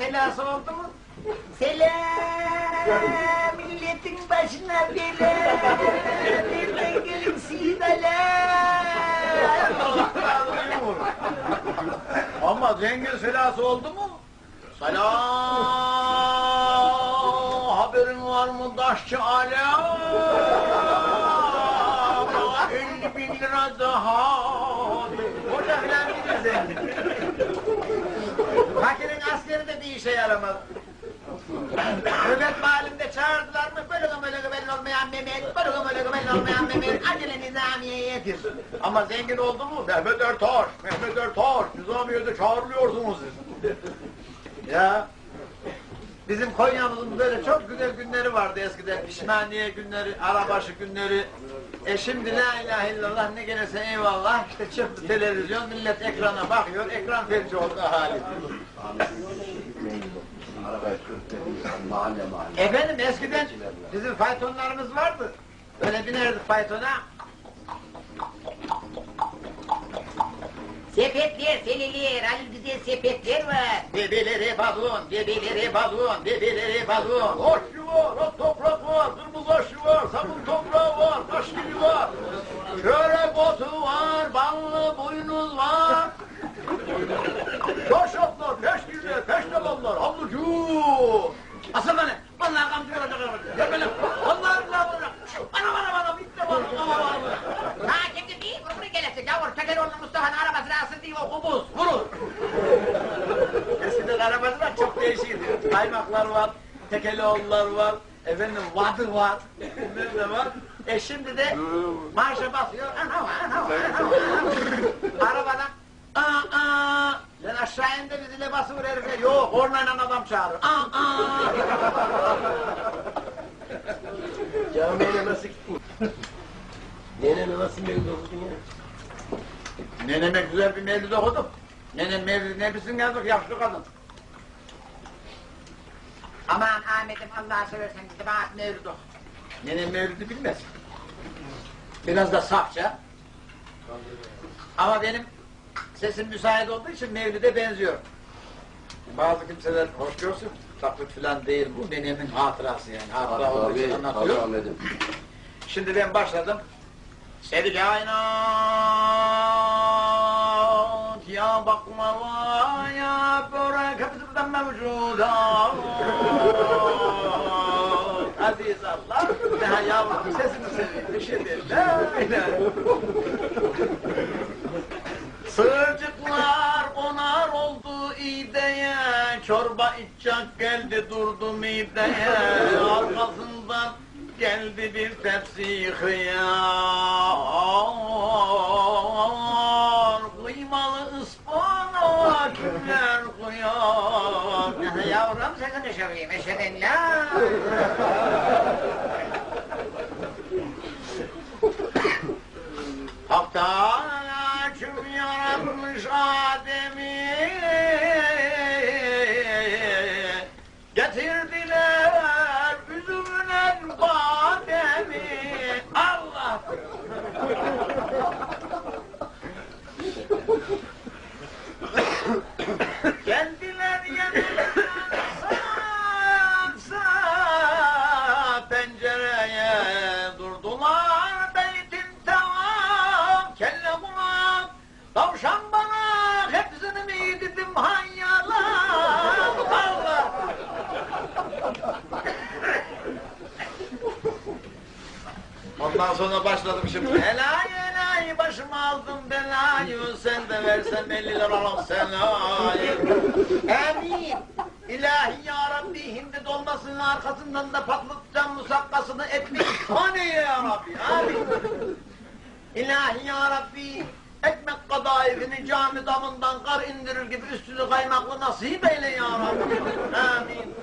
selası oldu mu? Selam milletin başına bela. Nereden gelin sidalar? Ama zengin selası oldu mu? Selam. Haberin var mı Daşçı Ala? 50 bin lira daha. Orada filan gidiyor zengin. Fakirin askeri de bir işe yaramaz. Hürmet mahallinde çağırdılar mı? Böyle böyle belli olmayan Mehmet, böyle böyle belli olmayan Mehmet, acele nizamiyeyedir. Ama zengin oldu mu? Mehmet Ertaş, Mehmet Ertaş. Nizamiye'de çağrılıyorsunuz siz. Ya bizim Konya'mızın böyle çok güzel günleri vardı eskiden. Pişmaniye günleri, arabaşı günleri. E şimdi la ilahe illallah ne gelirse eyvallah. İşte çıktı televizyon, millet ekrana bakıyor. Ekran felci oldu hali. Efendim eskiden bizim faytonlarımız vardı. Böyle binerdik faytona. Sepetler, seliler, Ali güzel sepetler var. Bebeleri balon, bebeleri balon, bebeleri balon. Aşçı var, at toprak var, kırmızı aşçı var, sabun toprağı var, taş gibi var. Çörek otu var, ballı boynuz var. Çarşaflar, peşkirler, peştemallar, ablucu. Asıl bana, vallahi kamçı olacak olacak. Ya böyle, vallahi billahi olacak. Bana bana bana, bitti bana, bana bana. Ha şimdi değil, öbürü gelecek yavur. Tekeroğlu Mustafa'nın arabasını asıl değil, o kubuz, vurur. Eskiden arabacılar çok değişikti. Kaymaklar var, tekelioğullar var, efendim vadı var, bilmem ne var. E şimdi de marşa basıyor, ana ana ana ana. Arabadan aa aa. Sen aşağı in de bizi le basıvır herife. Yok, ornayla adam çağırır. Aa aa. Camiye nasıl gittin? Nenene nasıl memnun oldun ya? Neneme güzel bir mevlid okudum. Nenem mevlid ne bilsin yazık yaşlı kadın. Aman Ahmet'im Allah'a seversen gidip Ahmet mevlid oku. Nenem mevlidi bilmez. Biraz da safça. Ama benim sesim müsait olduğu için mevlide benziyor. Bazı kimseler hoş görsün. Taklit falan değil bu. Nenemin hatırası yani. Hatıra olduğu için anlatıyor. Şimdi ben başladım. Seni kainat ya baklava ya börek hepsinden mevcuda. Aziz Allah, ne yavrum sesini seveyim, bir şey değil. La ilahe. Onar oldu ideye, çorba içecek geldi durdu mideye, arkasından geldi bir tepsi hıyar, Yavrum sesini seveyim, eşheden la. Ondan sonra başladım şimdi. Enayi enayi başıma aldım belayı sen de versen 50 liralık senayi. Amin. İlahi ya Rabbi hindi dolmasının arkasından da patlatacağım musakkasını etmek hani ya Rabbi. Amin. İlahi ya Rabbi ekmek kadayıfını cami damından kar indirir gibi üstünü kaymaklı nasip eyle ya Rabbi. Amin.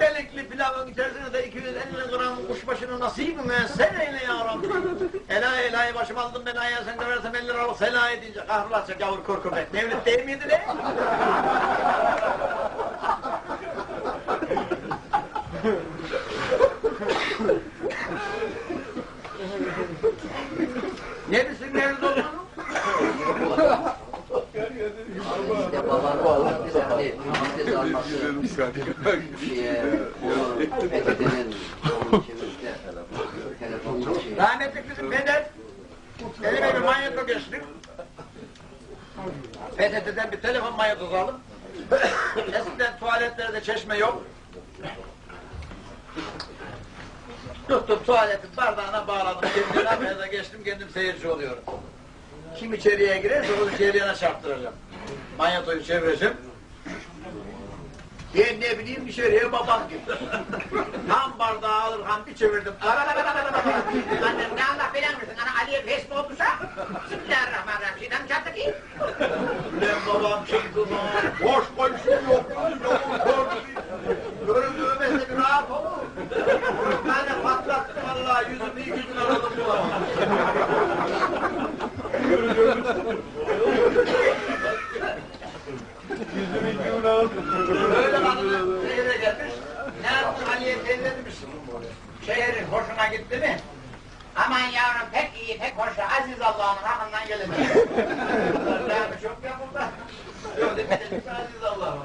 Be belikli pilavın içerisine de 250 gram kuşbaşını nasip müessel eyle ya Rabbi. Ela ilahi başım aldım ben ayağa sen de versem 50 liralık sela edince kahrolacak yavur korkumek. Mevlüt değil miydi ne Rahmetli bizim Peder, elime bir manyeto geçti. PTT'den bir telefon manyetosu aldım. Eskiden tuvaletlerde çeşme yok. Tuttum tuvaletin bardağına bağladım. Kendime arkaya geçtim, kendim seyirci oluyorum. Kim içeriye girerse onu içeriye çarptıracağım. Manyetoyu çevireceğim. Ben ne bileyim içeriye babam gibi. Tam bardağı alır ham bir çevirdim. Annem ne Allah belanı versin. Ana Ali'ye pes mi olduysa? Bismillahirrahmanirrahim. Şeyden çarptı ki. Ulan babam çıktı lan. Boş konuşuyor yok. Gitti mi? Aman yavrum pek iyi, pek hoş. Aziz Allah'ın hakkından gelecek. Yani çok ya burada. Yok demedim Aziz Allah'ım.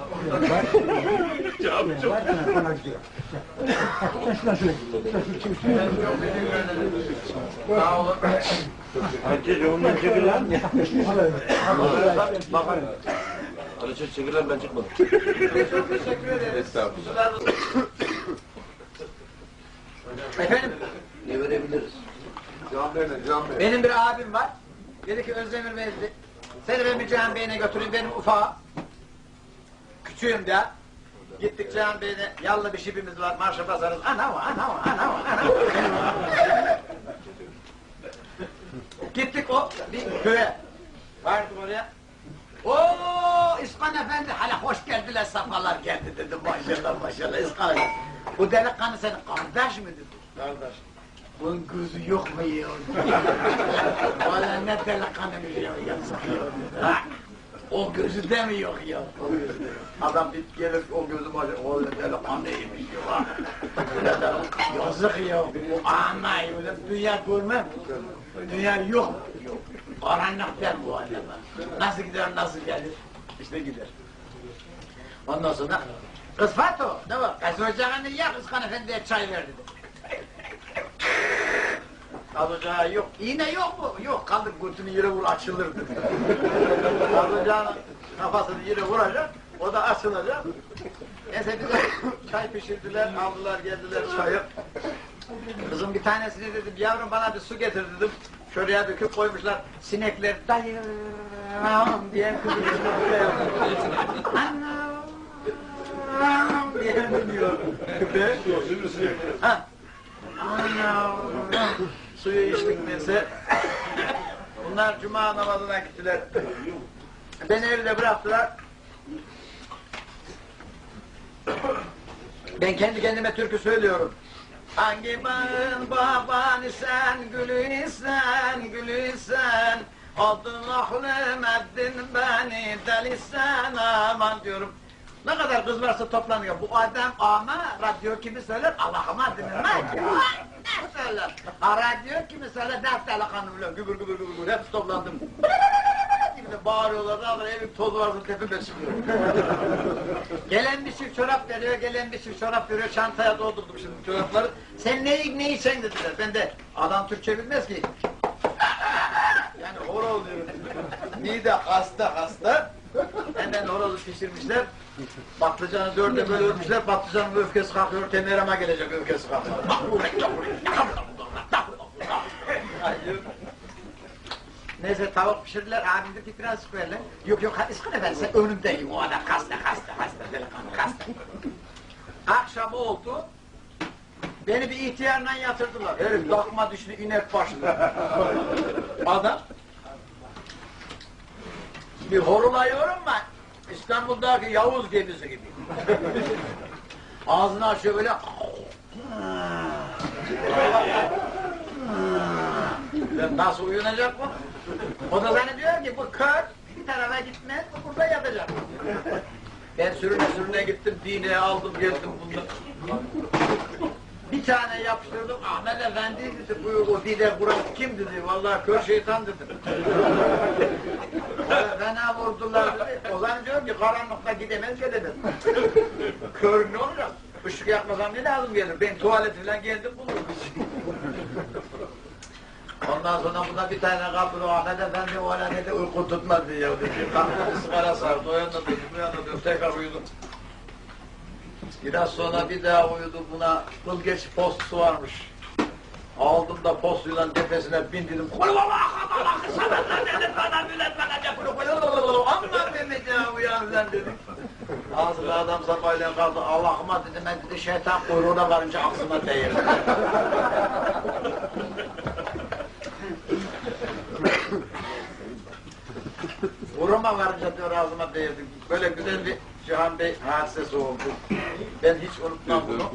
Sağ olun. Alışır çekilen ben çıkmadım. Çok teşekkür ederim. Estağfurullah. Efendim, Ne verebiliriz? benim bir abim var. Dedi ki Özdemir Bey seni ben bir Cihan Bey'ine götüreyim, benim ufağım. Küçüğüm de. Gittik Cihan Bey'ine, yallı bir şibimiz var, marşa basarız. Ana o, ana o, ana o, ana o. Gittik o bir köye. Vardık oraya. Oo İskan Efendi, hala hoş geldiler, safalar geldi dedi. Maşallah maşallah İskan Efendi. Bu delikanlı senin kardeş mi dedi. Kardeş. Bunun gözü yok mu ya? Valla ne delikanlı ya yazık ya. Ha? O gözü de mi yok ya? Adam bir gelir o gözü başı, o delikanlıymış ya. delikanlı. Yazık ya. O anay öyle dünya görmem. Dünya yok. Karanlık der bu aleme. Nasıl gider nasıl gelir? İşte gider. Ondan sonra Kız Fato, ne var? Kız ocağını yak, Kızkan Efendi'ye çay ver dedi. Kaz ocağı yok. İğne yok mu? Yok. Kaldır götünü yere vur açılır dedi. Kaz ocağının kafasını yere vuracak. O da açılacak. Neyse bize çay pişirdiler, aldılar geldiler çayı. Kızım bir tanesini dedim, yavrum bana bir su getir dedim. Şuraya döküp koymuşlar. Sinekler dayım diye kızım. Anam diye dinliyor. Ve ha. Anam. Suyu içtik neyse. Bunlar cuma namazına gittiler. Beni evde bıraktılar. Ben kendi kendime türkü söylüyorum. Hangi bağın babanı sen, gülü sen, gülü sen. Oldun ahlım ettin beni, deli sen aman diyorum. Ne kadar kız varsa toplanıyor. Bu adam ama radyo kimi söyler, Allah'ıma dinlemez ya. Ne söyler? Ha, radyo kimi söyler, dert delikanlı bile gübür gübür gübür gübür hepsi toplandım. de bağırıyorlar, ama evim toz vardı tepime çıkıyor. gelen bir çift çorap veriyor, gelen bir çift çorap veriyor, çantaya doldurdum şimdi çorapları. Sen ne, ne içen dediler. Ben de adam Türkçe bilmez ki. Yani horoz diyorum. Mide hasta hasta. Hemen horozu pişirmişler. Patlıcanı dörde böyle örmüşler. Patlıcanın öfkesi kalkıyor. Temereme gelecek öfkesi kalkıyor. Neyse tavuk pişirdiler. Abim dedi biraz lan. Yok yok İskan efendi sen önümdeyim o adam. Hasta hasta hasta delikanlı hasta. Akşam oldu. Beni bir ihtiyarla yatırdılar. Herif takma düştü inek başında. Adam. Bir horuluyorum ben. İstanbul'daki Yavuz gemisi gibi. Ağzını açıyor böyle. Nasıl uyanacak bu? O da zannediyor ki bu kör bir tarafa gitmez, bu burada yatacak. Ben sürüne sürüne gittim, dineye aldım geldim bundan. Bir tane yapıştırdım, Ahmet Efendi dedi, buyur o dile vuran kim dedi, vallahi kör şeytan dedim. Öyle fena vurdular dedi, o zaman diyorum ki karanlıkta gidemez ki dedim. kör ne olacak? Işık yakmasam ne lazım gelir, ben tuvalet falan geldim bulurum. Ondan sonra buna bir tane kapıda Ahmet Efendi o dedi uyku tutmadı ya dedi. Bir sigara sardı, o döndü, bu yana döndü, tekrar uyudum. Biraz sonra bir daha uyudu buna kılgeç postusu varmış. Aldım da postuyla tepesine bindirdim. Kulu vallahi kadar kısa benden dedim bana millet bana yapıyor. Aman Mehmet ya uyan lan dedim. Ağzına adam sabahleyin kaldı. Allah'ıma dedim ben dedi şeytan kuyruğuna varınca aksına değil. Vuruma varınca diyor ağzıma değirdi. Böyle güzel bir Cihan Bey hadisesi oldu. Ben hiç unutmam bunu.